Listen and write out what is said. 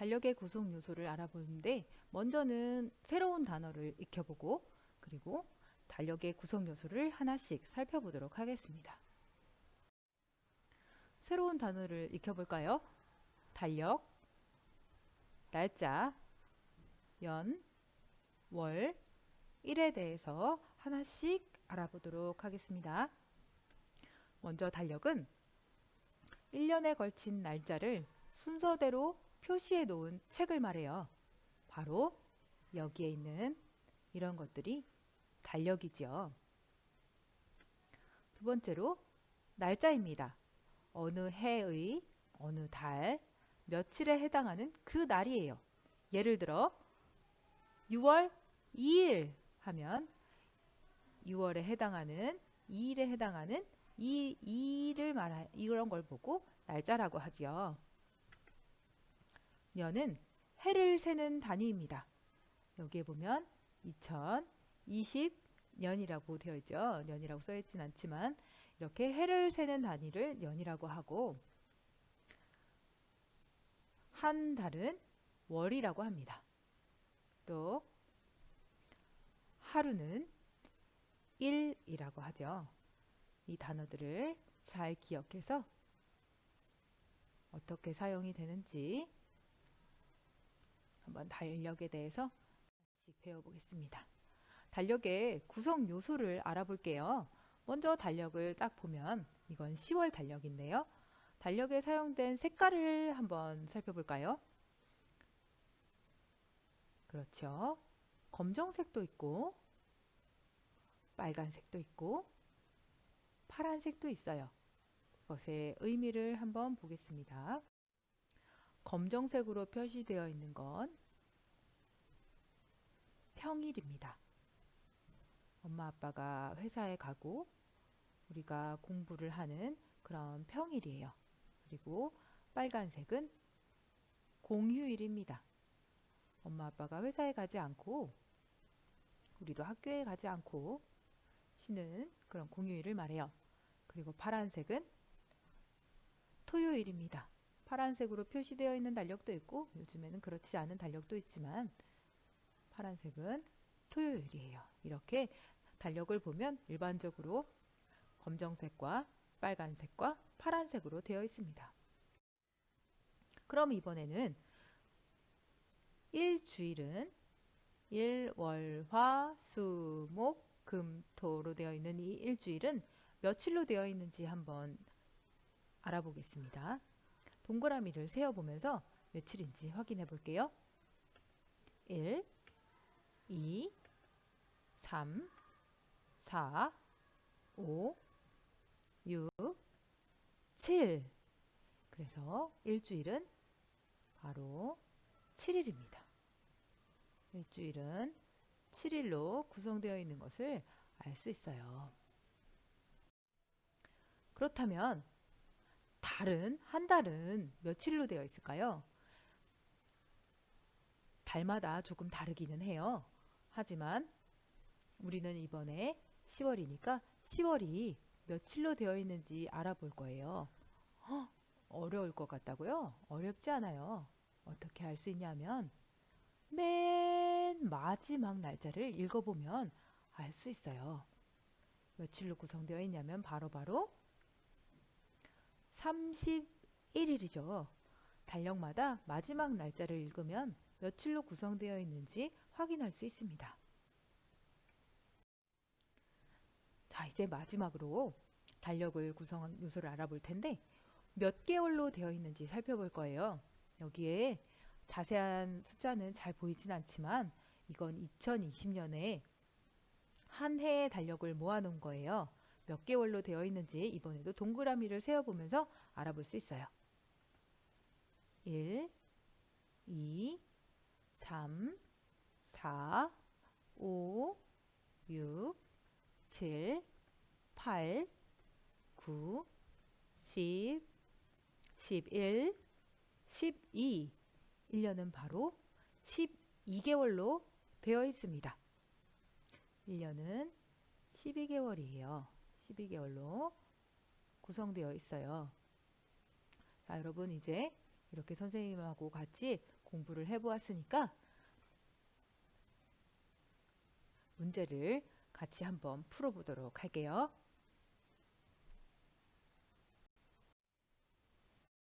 달력의 구성 요소를 알아보는데 먼저는 새로운 단어를 익혀보고 그리고 달력의 구성 요소를 하나씩 살펴보도록 하겠습니다. 새로운 단어를 익혀볼까요? 달력, 날짜, 연, 월, 일에 대해서 하나씩 알아보도록 하겠습니다. 먼저 달력은 1년에 걸친 날짜를 순서대로 표시해 놓은 책을 말해요. 바로 여기에 있는 이런 것들이 달력이지요. 두 번째로 날짜입니다. 어느 해의 어느 달 며칠에 해당하는 그 날이에요. 예를 들어 6월 2일 하면 6월에 해당하는 2일에 해당하는 이 2일을 말하 이런 걸 보고 날짜라고 하지요. 년은 해를 세는 단위입니다. 여기에 보면 2020년이라고 되어 있죠. 년이라고 써 있진 않지만 이렇게 해를 세는 단위를 년이라고 하고 한 달은 월이라고 합니다. 또 하루는 일이라고 하죠. 이 단어들을 잘 기억해서 어떻게 사용이 되는지 한번 달력에 대해서 다시 배워보겠습니다. 달력의 구성 요소를 알아볼게요. 먼저 달력을 딱 보면 이건 10월 달력인데요. 달력에 사용된 색깔을 한번 살펴볼까요? 그렇죠. 검정색도 있고 빨간색도 있고 파란색도 있어요. 그것의 의미를 한번 보겠습니다. 검정색으로 표시되어 있는 건 평일입니다. 엄마 아빠가 회사에 가고 우리가 공부를 하는 그런 평일이에요. 그리고 빨간색은 공휴일입니다. 엄마 아빠가 회사에 가지 않고 우리도 학교에 가지 않고 쉬는 그런 공휴일을 말해요. 그리고 파란색은 토요일입니다. 파란색으로 표시되어 있는 달력도 있고 요즘에는 그렇지 않은 달력도 있지만 파란색은 토요일이에요. 이렇게 달력을 보면 일반적으로 검정색과 빨간색과 파란색으로 되어 있습니다. 그럼 이번에는 일주일은 일, 월, 화, 수, 목, 금, 토로 되어 있는 이 일주일은 며칠로 되어 있는지 한번 알아보겠습니다. 동그라미를 세어보면서 며칠인지 확인해 볼게요. 1, 2, 3, 4, 5, 6, 7. 그래서 일주일은 바로 7일입니다. 일주일은 7일로 구성되어 있는 것을 알 수 있어요. 그렇다면 달은 한 달은 며칠로 되어 있을까요? 달마다 조금 다르기는 해요. 하지만 우리는 이번에 10월이니까 10월이 며칠로 되어 있는지 알아볼 거예요. 헉, 어려울 것 같다고요? 어렵지 않아요. 어떻게 알 수 있냐면 맨 마지막 날짜를 읽어보면 알 수 있어요. 며칠로 구성되어 있냐면 바로바로 바로 31일이죠. 달력마다 마지막 날짜를 읽으면 며칠로 구성되어 있는지 확인할 수 있습니다. 자, 이제 마지막으로 달력을 구성한 요소를 알아볼 텐데 몇 개월로 되어 있는지 살펴볼 거예요. 여기에 자세한 숫자는 잘 보이진 않지만 이건 2020년에 한 해의 달력을 모아놓은 거예요. 몇 개월로 되어 있는지 이번에도 동그라미를 세어보면서 알아볼 수 있어요. 1, 2, 3, 4, 5, 6, 7, 8, 9, 10, 11, 12. 1년은 바로 12개월로 되어 있습니다. 1년은 12개월이에요. 12개월로 구성되어 있어요. 자, 여러분 이제 이렇게 선생님하고 같이 공부를 해보았으니까 문제를 같이 한번 풀어보도록 할게요.